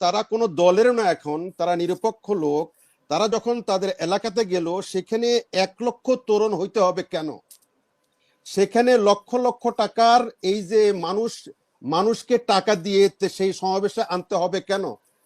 তারা কোনো দলের না এখন, তারা নিরপেক্ষ লোক। তারা যখন তাদের এলাকাতে গেল, সেখানে এক লক্ষ তরুণ হইতে হবে কেন? সেখানে লক্ষ লক্ষ টাকার এই যে মানুষ, মানুষকে টাকা দিয়ে সেই সমাবেশে আনতে হবে কেন?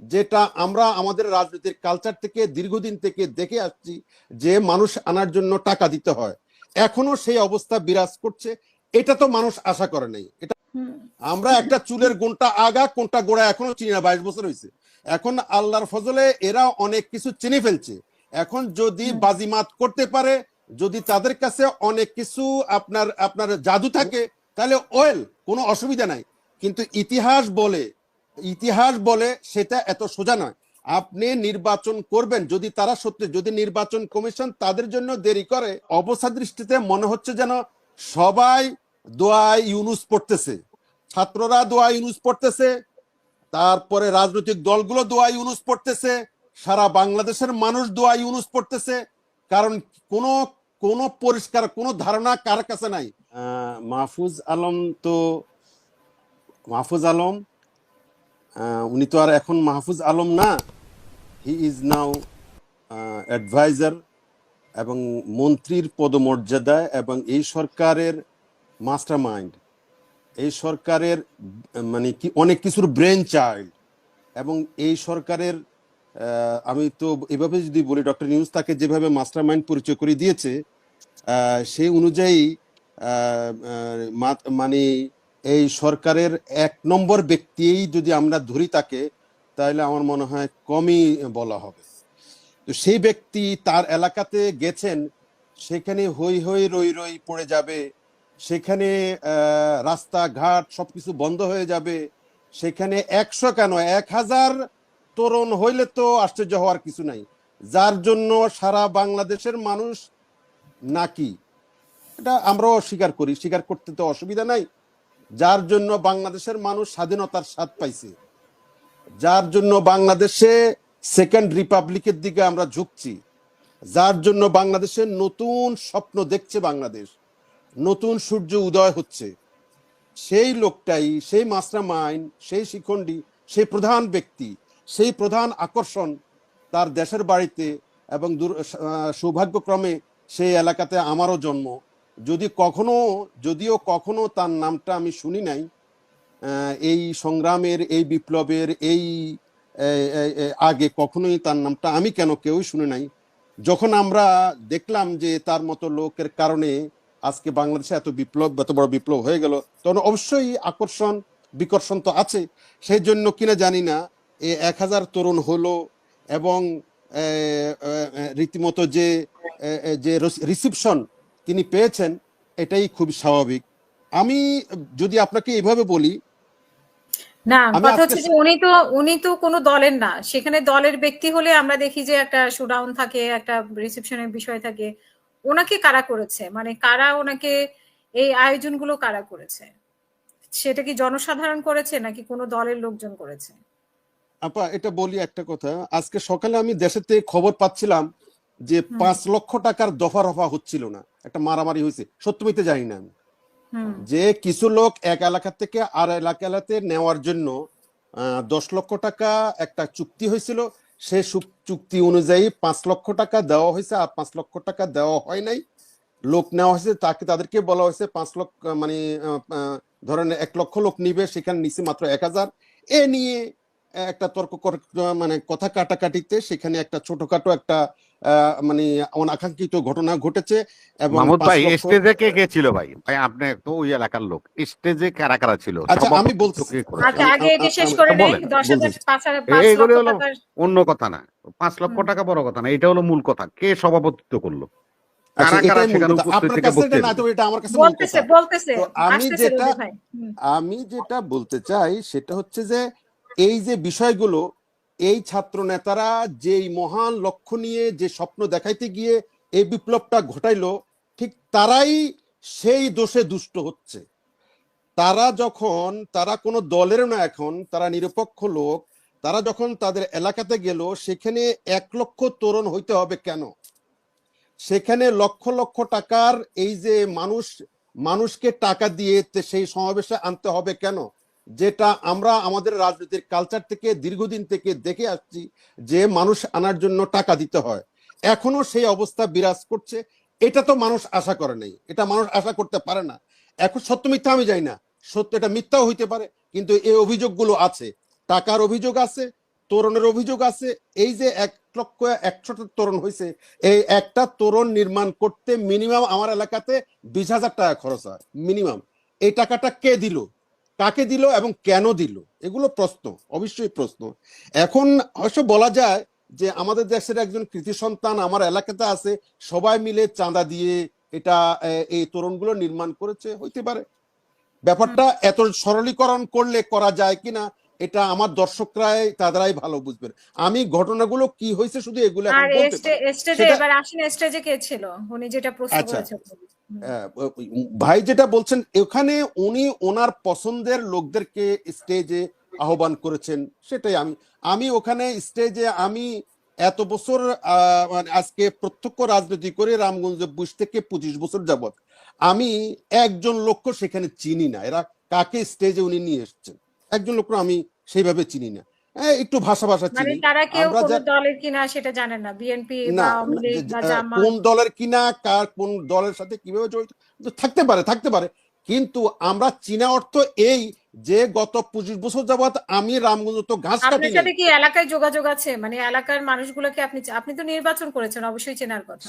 যেটা আমরা আমাদের রাজনীতির কালচার থেকে দীর্ঘদিন থেকে দেখে আসছি যে মানুষ আনার জন্য টাকা দিতে হয়। এখনও সেই অবস্থা বিরাজ করছে। এটা তো মানুষ আশা করে নাই। এটা। আমরা একটা চুলের গুণটা আগা কোনটা গোড়া এখনও চিনি না বাইশ বছর হয়েছে এখন আল্লাহর ফজলে এরা অনেক কিছু চিনে ফেলছে। এখন যদি। বাজিমাত করতে পারে যদি তাদের কাছে অনেক কিছু আপনার আপনার জাদু থাকে তাহলে ওয়েল কোনো অসুবিধা নাই। কিন্তু ইতিহাস বলে ইতিহাস বলে সেটা এত সোজা নয়। আপনি নির্বাচন করবেন যদি তারা সত্যি যদি নির্বাচন কমিশন তাদের জন্য দেরি করে অবস্থা দৃষ্টিতে মনে হচ্ছে যেন সবাই দোয়া ইউনুস পড়তেছে। ছাত্ররা দোয়া ইউনুস পড়তেছে। তারপরে রাজনৈতিক দলগুলো দোয়া ইউনুস পড়তেছে। সারা বাংলাদেশের মানুষ দোয়া ইউনুস পড়তেছে। কারণ কোনো কোনো পরিষ্কার, কোনো ধারণা কার কাছে নাই। মাহফুজ আলম তো, মাহফুজ আলম উনি তো আর এখন মাহফুজ আলম না। হি ইজ নাও অ্যাডভাইজার এবং মন্ত্রীর পদমর্যাদায় এবং এই সরকারের মাস্টার মাইন্ড এই সরকারের মানে কি, অনেক কিছুর ব্রেন চাইল্ড এবং এই সরকারের আমি তো এভাবে যদি বলি, ডক্টর নিউজ তাকে যেভাবে মাস্টার মাইন্ড পরিচয় করে দিয়েছে সেই অনুযায়ী মানে এই সরকারের এক নম্বর ব্যক্তিই যদি আমরা ধরি তাকে, তাহলে আমার মনে হয় কমই বলা হবে। তো সেই ব্যক্তি তার এলাকাতে গেছেন, সেখানে হই হই রই রই পড়ে যাবে সেখানে রাস্তাঘাট সবকিছু বন্ধ হয়ে যাবে। সেখানে একশো কেন? এক হাজার তরুণ হইলে তো আশ্চর্য হওয়ার কিছু নাই। যার জন্য সারা বাংলাদেশের মানুষ নাকি? এটা আমরাও স্বীকার করি। স্বীকার করতে তো অসুবিধা নাই। যার জন্য বাংলাদেশের মানুষ স্বাধীনতার স্বাদ পাইছে। যার জন্য বাংলাদেশে সেকেন্ড রিপাবলিকের দিকে আমরা ঝুঁকছি। যার জন্য বাংলাদেশের নতুন স্বপ্ন দেখছে বাংলাদেশ। নতুন সূর্য উদয় হচ্ছে। সেই লোকটাই, সেই মাস্টার মাইন্ড সেই শিখণ্ডী, সেই প্রধান ব্যক্তি, সেই প্রধান আকর্ষণ তার দেশের বাড়িতে এবং সৌভাগ্যক্রমে সেই এলাকাতে আমারও জন্ম। যদি কখনো, যদিও কখনো তার নামটা আমি শুনি নাই এই সংগ্রামের, এই বিপ্লবের, এই আগে কখনোই তার নামটা আমি কেন কেউই শুনে নাই। যখন আমরা দেখলাম যে তার মতো লোকের কারণে আজকে বাংলাদেশে এত বিপ্লব এত বড় বিপ্লব হয়ে গেল। তখন অবশ্যই আকর্ষণ বিকর্ষণ তো আছে। সেই জন্য কিনা জানি না এই এক হাজার তরুণ হলো এবং এ, এ, এ, রীতিমতো যে এ, এ, যে রিসিপশন তিনি পেয়েছেন এটাই খুব স্বাভাবিক। আমি যদি আপনাকে এইভাবে বলি না কথা হচ্ছে যে উনি তো উনি তো কোনো দলের না। সেখানে দলের ব্যক্তি হলে আমরা দেখি যে একটা শোডাউন থাকে একটা রিসেপশনের বিষয় থাকে। ওনাকে কারা করেছে? মানে কারা ওনাকে এই আয়োজনগুলো কারা করেছে? সেটা কি জনসাধারণ করেছে নাকি কোনো দলের লোকজন করেছে? আপা এটা বলি একটা কথা। আজকে সকালে আমি দেশের থেকে খবর পাচ্ছিলাম যে পাঁচ লক্ষ টাকার দফা রফা হচ্ছিল না। একটা মারামারি হয়েছে। সত্য মিথ্যে জানি না আমি। যে কিছু লোক এক এলাকা থেকে আর এলাকা এলাকাতে নেওয়ার জন্য দশ লক্ষ টাকা একটা চুক্তি হয়েছিল। সে চুক্তি অনুযায়ী পাঁচ লক্ষ টাকা দেওয়া হয়েছে আর পাঁচ লক্ষ টাকা দেওয়া হয় নাই। লোক নেওয়া হয়েছে, তাকে তাদেরকে বলা হয়েছে পাঁচ লক্ষ মানে ধরেন এক লক্ষ লোক নিবে, সেখানে নিচে মাত্র এক হাজার। এ নিয়ে একটা তর্ক কর- মানে কথা কাটাকাটিতে সেখানে একটা ছোটখাটো একটা আহ, মানে অনাকাঙ্ক্ষিত ঘটনা ঘটেছে এবং মাহমুদ ভাই স্টেজে কে কে ছিল ভাই? ভাই আপনি তো ওই এলাকার লোক। স্টেজে কারা কারা ছিল? আচ্ছা, আমি করেছে? আচ্ছা আগে এটি শেষ করে নেই। হাজার পাঁচ এইগুলো লক্ষ হলো অন্য কথা না। পাঁচ লক্ষ টাকা বড় কথা না। এটা হলো মূল কথা। কে সভাপতিত্ব করল? আচ্ছা, আমি যেটা-। আমি যেটা বলতে চাই সেটা হচ্ছে যে এই যে বিষয়গুলো, এই ছাত্র নেতারা যেই মহান লক্ষ্য নিয়ে যে স্বপ্ন দেখাইতে গিয়ে এই বিপ্লবটা ঘটাইলো, ঠিক তারাই সেই দোষে দুষ্ট হচ্ছে। তারা যখন, তারা কোনো দলের না এখন, তারা নিরপেক্ষ লোক, তারা যখন তাদের এলাকাতে গেল, সেখানে এক লক্ষ তরুণ হইতে হবে কেন? সেখানে লক্ষ লক্ষ টাকার এই যে মানুষ, মানুষকে টাকা দিয়ে সেই সমাবেশে আনতে হবে কেন? যেটা আমরা আমাদের রাজনীতির কালচার থেকে দীর্ঘদিন থেকে দেখে আসছি যে মানুষ আনার জন্য টাকা দিতে হয়। এখনও সেই অবস্থা বিরাজ করছে। এটা তো মানুষ আশা করে নাই। এটা মানুষ আশা করতে পারে না। এখন সত্য মিথ্যা আমি যাই না। সত্য এটা মিথ্যাও হইতে পারে, কিন্তু এই অভিযোগগুলো আছে। টাকার অভিযোগ আছে, তোরণের অভিযোগ আছে। এই যে এক লক্ষ একশোটা তোরণ হয়েছে এই একটা তোরণ নির্মাণ করতে মিনিমাম আমার এলাকাতে বিশ হাজার টাকা খরচ হয় মিনিমাম এই টাকাটা কে দিল? কাকে দিল এবং কেন দিল? এগুলো প্রশ্ন অবশ্যই প্রশ্ন। এখন অবশ্য বলা যায় যে আমাদের দেশের একজন কৃতি সন্তান আমার এলাকাতে আছে সবাই মিলে চাঁদা দিয়ে এটা এই তোরণগুলো নির্মাণ করেছে হইতে পারে। ব্যাপারটা এত সরলীকরণ করলে করা যায় কিনা এটা আমার দর্শকরাই তাদেরাই ভালো বুঝবেন। আমি ঘটনাগুলো কি হয়েছে শুধু এগুলো আর স্টেজে এবার আসেন স্টেজে কে ছিল? উনি যেটা প্রশ্ন আচ্ছা। করেছেন। ভাই যেটা বলছেন, এখানে উনি ওনার পছন্দের লোকদেরকে স্টেজে আহ্বান করেছেন, সেটাই আমি আমি ওখানে স্টেজে আমি এত বছর মানে আজকে প্রত্যক্ষ রাজনীতি করে রামগঞ্জে বুঝ থেকে পঁচিশ বছর যাবৎ, আমি একজন লোককে সেখানে চিনি না। এরা কাকে স্টেজে উনি নিয়ে এসেছেন? একজন লোক আমি সেইভাবে চিনি না। একটু ভাষা ভাষা মানে চিনি। তারা কেউ কোন দলের কিনা সেটা জানেন না। বিএনপি বা কোন দলের কিনা কার কোন দলের সাথে কীভাবে জড়িত থাকতে পারে থাকতে পারে। কিন্তু আমরা চীনা অর্থ এই যে গত পঁচিশ বছর যাবত আমি রামগঞ্জ তো ঘাস কাটি সাথে কি এলাকায় যোগাযোগ আছে? মানে এলাকার মানুষগুলোকে আপনি আপনি তো নির্বাচন করেছেন অবশ্যই চেনার কথা।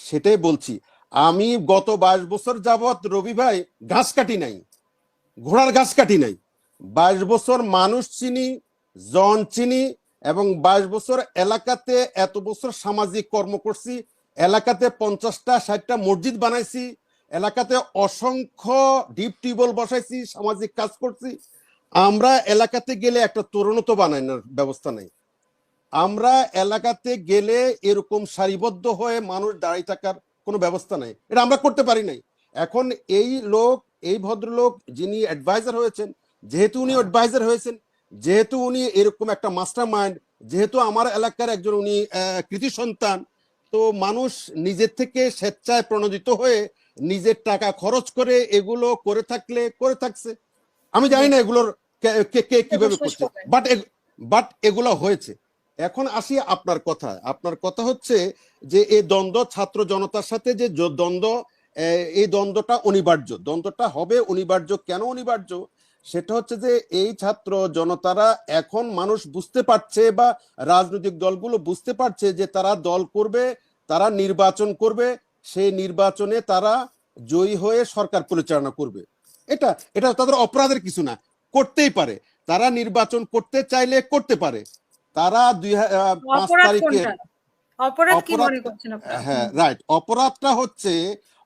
সেটাই বলছি। আমি গত বাইশ বছর যাবত রবি ভাই ঘাস কাটি নাই। ঘোড়ার ঘাস কাটি নাই। বাইশ বছর মানুষ চিনি জন চিনি এবং বাইশ বছর এলাকাতে এত বছর সামাজিক কর্ম করছি, এলাকাতে পঞ্চাশটা, ষাটটা মসজিদ বানাইছি, এলাকাতে অসংখ্য ডিপ টিউবওয়েল বসাইছি, সামাজিক কাজ করছি। আমরা এলাকাতে গেলে একটা তরুণত বানানোর ব্যবস্থা নেই। আমরা এলাকাতে গেলে এরকম সারিবদ্ধ হয়ে মানুষ দাঁড়িয়ে থাকার কোনো ব্যবস্থা নাই। এটা আমরা করতে পারি নাই। এখন এই লোক, এই ভদ্রলোক যিনি অ্যাডভাইজার হয়েছেন, যেহেতু উনি অ্যাডভাইজার হয়েছেন যেহেতু উনি এরকম একটা মাস্টার মাইন্ড যেহেতু আমার এলাকার একজন উনি কৃতি সন্তান তো মানুষ নিজের থেকে স্বেচ্ছায় প্রণোদিত হয়ে নিজের টাকা খরচ করে এগুলো করে থাকলে করে থাকছে। আমি জানি না এগুলোর কে- কে কীভাবে করছে। বাট বাট এগুলো হয়েছে। এখন আসি আপনার কথা আপনার কথা হচ্ছে যে এই দ্বন্দ্ব ছাত্র জনতার সাথে যে দ্বন্দ্ব এই দ্বন্দ্বটা অনিবার্য। দ্বন্দ্বটা হবে অনিবার্য। কেন অনিবার্য? সেটা হচ্ছে যে এই ছাত্র জনতারা এখন মানুষ বুঝতে পারছে বা রাজনৈতিক দলগুলো বুঝতে পারছে যে তারা দল করবে তারা নির্বাচন করবে সেই নির্বাচনে তারা জয়ী হয়ে সরকার পরিচালনা করবে। এটা এটা তাদের অপরাধের কিছু না করতেই পারে। তারা নির্বাচন করতে চাইলে করতে পারে। তারা দুই পাঁচ তারিখে অপরাধ হ্যাঁ রাইট অপরাধটা হচ্ছে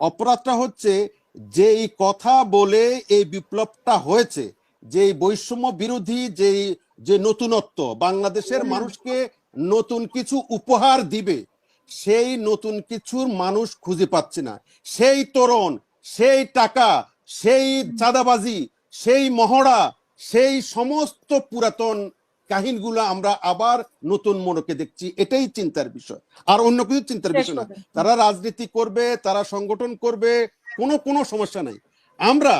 অপরাধটা হচ্ছে যে এই কথা বলে এই বিপ্লবটা হয়েছে যে বৈষম্য বিরোধী যে যে নতুনত্ব বাংলাদেশের মানুষকে নতুন কিছু উপহার দিবে সেই নতুন কিছুর মানুষ খুঁজে পাচ্ছে না। সেই তরুণ সেই টাকা সেই চাঁদাবাজি সেই মহড়া সেই সমস্ত পুরাতন কাহিনগুলো আমরা আবার নতুন মোড়কে দেখছি এটাই চিন্তার বিষয়। আর অন্য কিছু চিন্তার বিষয় না। তারা রাজনীতি করবে তারা সংগঠন করবে কোনো কোনো সমস্যা নাই। আমরা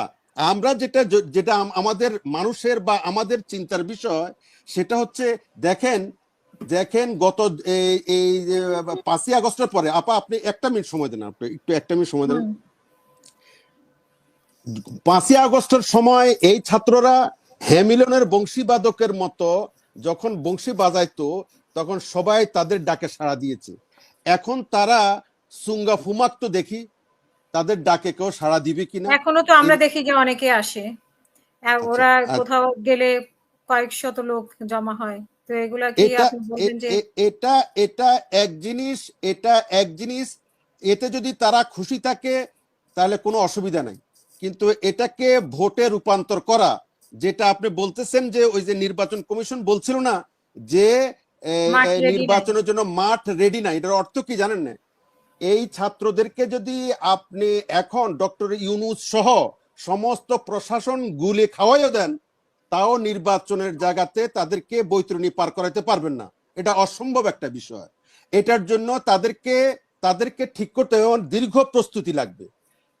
আমরা যেটা যেটা আমাদের মানুষের বা আমাদের চিন্তার বিষয় সেটা হচ্ছে দেখেন দেখেন গত এই পাঁচই আগস্টের পরে আপা আপনি একটা মিনিট সময় দেন আপনি একটু একটা মিনিট সময় দেন। পাঁচই আগস্টের সময় এই ছাত্ররা হ্যামিলনের বংশীবাদকের মতো যখন বংশী বাজাইতো তখন সবাই তাদের ডাকে সাড়া দিয়েছে। এখন তারা সুঙ্গা ফুমাক্ত দেখি তাদের ডাকে কেউ সাড়া দিবে কিনা? এখনও তো আমরা দেখি যে অনেকে আসে। আচ্ছা, ওরা কোথাও গেলে কয়েক শত লোক জমা হয়। তো এগুলা কি এটা আপনি বলবেন যে এটা এটা এক জিনিস এটা এক জিনিস। এতে যদি তারা খুশি থাকে তাহলে কোনো অসুবিধা নাই। কিন্তু এটাকে ভোটে রূপান্তর করা যেটা আপনি বলতেছেন যে ওই যে নির্বাচন কমিশন বলছিল না যে। নির্বাচনের জন্য মাঠ রেডি নাই। এটার অর্থ কি জানেন না? এই ছাত্রদেরকে যদি আপনি এখন ডক্টর ইউনুস সহ সমস্ত প্রশাসন গুলে খাওয়াইও দেন, তাও নির্বাচনের জায়গাতে তাদেরকে বৈতরণী পার করাতে পারবেন না। এটা অসম্ভব একটা বিষয়। এটার জন্য তাদেরকে তাদেরকে ঠিক করতে দীর্ঘ প্রস্তুতি লাগবে।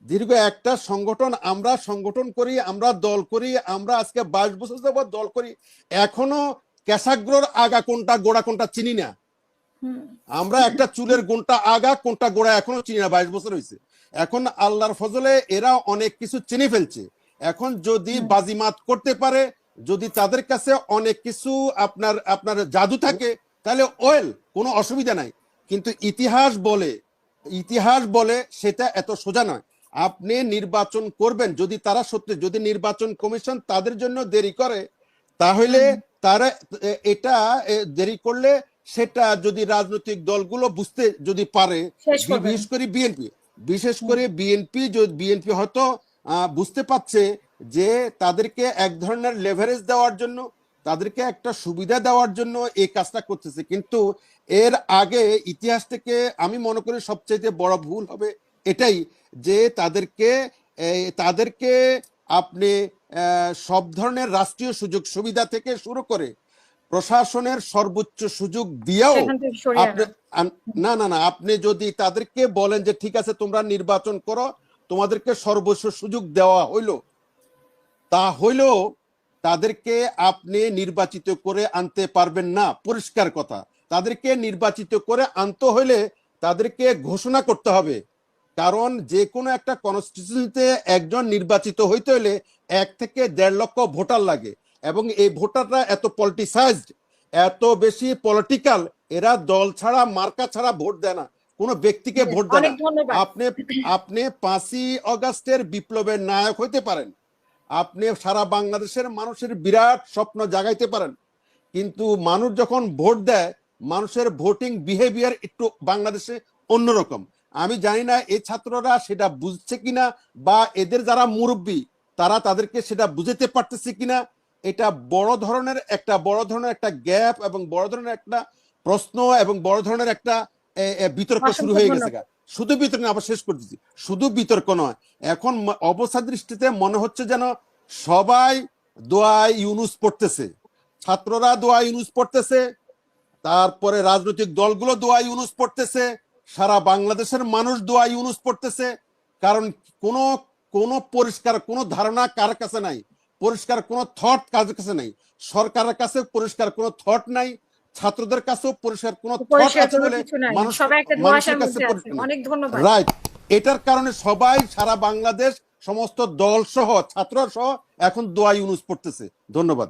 দীর্ঘ একটা সংগঠন, আমরা সংগঠন করি, আমরা দল করি, আমরা আজকে বাইশ বছর দল করি, এখনও ক্যাসাগ্রর আগা কোনটা, গোড়া কোনটা চিনি না। আমরা একটা চুলের কোনটা আগা কোনটা গোড়া এখনও চিনি না বাইশ বছর হয়েছে এখন আল্লাহর ফজলে এরা অনেক কিছু চিনি ফেলছে। এখন যদি। বাজিমাত করতে পারে যদি তাদের কাছে অনেক কিছু আপনার আপনার জাদু থাকে তাহলে ওয়েল কোনো অসুবিধা নাই। কিন্তু ইতিহাস বলে ইতিহাস বলে সেটা এত সোজা নয়। আপনি নির্বাচন করবেন যদি তারা সত্যি যদি নির্বাচন কমিশন তাদের জন্য দেরি করে তাহলে তারা এটা দেরি করলে সেটা যদি রাজনৈতিক দলগুলো বুঝতে যদি পারে বিশেষ করে বিএনপি বিশেষ করে বিএনপি বিএনপি হয়তো বুঝতে পারছে যে তাদেরকে এক ধরনের লেভারেজ দেওয়ার জন্য তাদেরকে একটা সুবিধা দেওয়ার জন্য এই কাজটা করতেছে। কিন্তু এর আগে ইতিহাস থেকে আমি মনে করি সবচেয়ে বড় ভুল হবে এটাই যে তাদেরকে তাদেরকে আপনি আহ, সব ধরনের রাষ্ট্রীয় সুযোগ সুবিধা থেকে শুরু করে প্রশাসনের সর্বোচ্চ সুযোগ দিয়েও না না না আপনি যদি তাদেরকে বলেন যে ঠিক আছে তোমরা নির্বাচন করো তোমাদেরকে সর্বোচ্চ সুযোগ দেওয়া হইল তা হইলেও তাদেরকে আপনি নির্বাচিত করে আনতে পারবেন না। পরিষ্কার কথা তাদেরকে নির্বাচিত করে আনতে হইলে তাদেরকে ঘোষণা করতে হবে কারণ যে কোনো একটা কনস্টিটিউশনতে একজন নির্বাচিত হইতে হলে এক থেকে দেড় লক্ষ ভোটার লাগে। এবং এই ভোটাররা এত পলিটিসাইজড এত বেশি পলিটিক্যাল এরা দল ছাড়া মার্কা ছাড়া ভোট দেয় না। কোনো ব্যক্তিকে ভোট দেয় না। আপনি আপনি পাঁচই অগাস্টের বিপ্লবের নায়ক হইতে পারেন। আপনি সারা বাংলাদেশের মানুষের বিরাট স্বপ্ন জাগাইতে পারেন। কিন্তু মানুষ যখন ভোট দেয় মানুষের ভোটিং বিহেভিয়ার একটু বাংলাদেশে অন্যরকম। আমি জানি না এই ছাত্ররা সেটা বুঝছে কিনা বা এদের যারা মুরব্বী তারা তাদেরকে সেটা বুঝতে পারতেছে কিনা। এটা বড় ধরনের একটা বড় ধরনের একটা গ্যাপ এবং বড় ধরনের একটা প্রশ্ন এবং বড় ধরনের একটা বিতর্ক শুরু হয়ে গেছে শুধু বিতর্ক আবার শেষ করে দিচ্ছি। শুধু বিতর্ক নয় এখন অবস্থা দৃষ্টিতে মনে হচ্ছে যেন সবাই দোয়া ইউনুস পড়তেছে। ছাত্ররা দোয়া ইউনুস পড়তেছে তারপরে রাজনৈতিক দলগুলো দোয়া ইউনুস পড়তেছে সারা বাংলাদেশের মানুষ দোয়া ইউনুস পড়তেছে কারণ কোনো কোনো পরিষ্কার কোনো ধারণা কার কাছে নাই। পরিষ্কার কোনো থট কাজের কাছে নাই। সরকারের কাছে পরিষ্কার কোনো থট নাই ছাত্রদের কাছেও পরিষ্কার কোনো থট আছে বলে মানুষ মানুষের কাছে। অনেক ধন্যবাদ। রাইট এটার কারণে সবাই সারা বাংলাদেশ সমস্ত দল সহ ছাত্র সহ এখন দোয়াই ইউনুস পড়তেছে। ধন্যবাদ।